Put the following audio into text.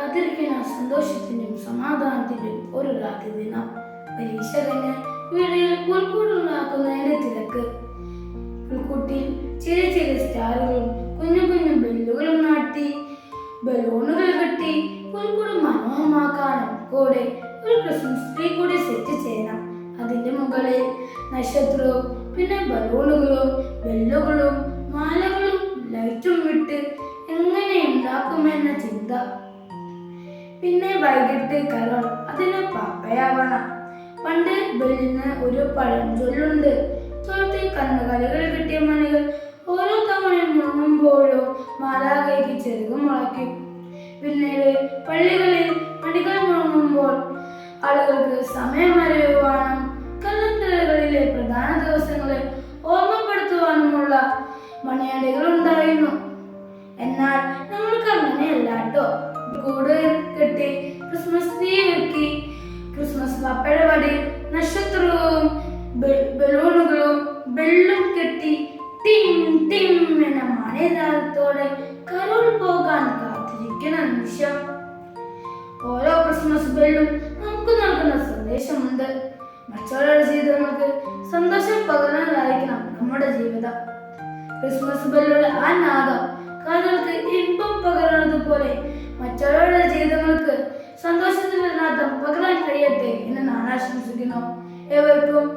കാത്തിരിക്കുന്ന സന്തോഷത്തിന്റെയും സമാധാനത്തിന്റെയും ഒരു രാത്രി ദിനം. പരീക്ഷകന് വീടിൽ പുൽക്കൂടുണ്ടാക്കുന്നതിന്റെ തിരക്ക്. പുൽക്കൂട്ടിൽ ചെറിയ ചെറിയ സ്റ്റാറുകളും കുഞ്ഞു കുഞ്ഞു ബെല്ലുകളും നാട്ടി ബലൂണുകൾ കെട്ടി പുൽക്കൂട് മനോഹരമാക്കാനും കൂടെ ഒരു ക്രിസ്മസ് ട്രീ കൂടി സെറ്റ് ചെയ്യണം. അതിന്റെ മുകളിൽ നക്ഷത്രവും പിന്നെ ബലൂണുകളും ബെല്ലുകളും മാലകളും ലൈറ്റും വിട്ട് എങ്ങനെ ഉണ്ടാക്കുമെന്ന ചിന്ത. പിന്നെ വൈകിട്ട് കരോൾ അതിന് പാപ്പയാവണം. പണ്ട് ബെല്ലിന് ഒരു പഴഞ്ചൊല്ലുണ്ട് തൊഴുത്തിൽ കന്നുകാലികൾ കിട്ടിയ മണികൾ ഓരോ തവണയും മുങ്ങുമ്പോഴോ മാലാകയ്ക്ക് ചെറുക് മുളയ്ക്കും. പിന്നീട് പള്ളികളിൽ മണികൾ മുഴങ്ങുമ്പോൾ ആളുകൾക്ക് സമയം അറിയുവാനും കലണ്ടറുകളിലെ പ്രധാന ദിവസങ്ങളെ ഓർമ്മപ്പെടുത്തുവാനുമുള്ള മണിയാടികൾ ഉണ്ടായിരുന്നു. എന്നാൽ നമ്മൾക്ക് അങ്ങനെയല്ല കേട്ടോ. കൂട് കെട്ടി ക്രിസ്മസ് ട്രീ ക്രിസ്മസ് പപ്പയുടെ നക്ഷത്രവും ബലൂണുകളും ബെല്ലും കെട്ടി ടിം ടിം എന്ന മണിനാളത്തോടെ കരോൾ പോകാൻ കാത്തിരിക്കുന്ന നിമിഷം. ഓരോ ക്രിസ്മസ് ബെല്ലും നമുക്ക് നൽകുന്ന സന്ദേശമുണ്ട്. മറ്റുള്ളവരുടെ ജീവിതങ്ങൾക്ക് സന്തോഷം പകരാനായിരിക്കണം നമ്മുടെ ജീവിതം. ക്രിസ്മസ് ബെല്ലുള്ള ആ നാദം കാതുകൾക്ക് ഇമ്പം പകരുന്നത് പോലെ எவருக்கும்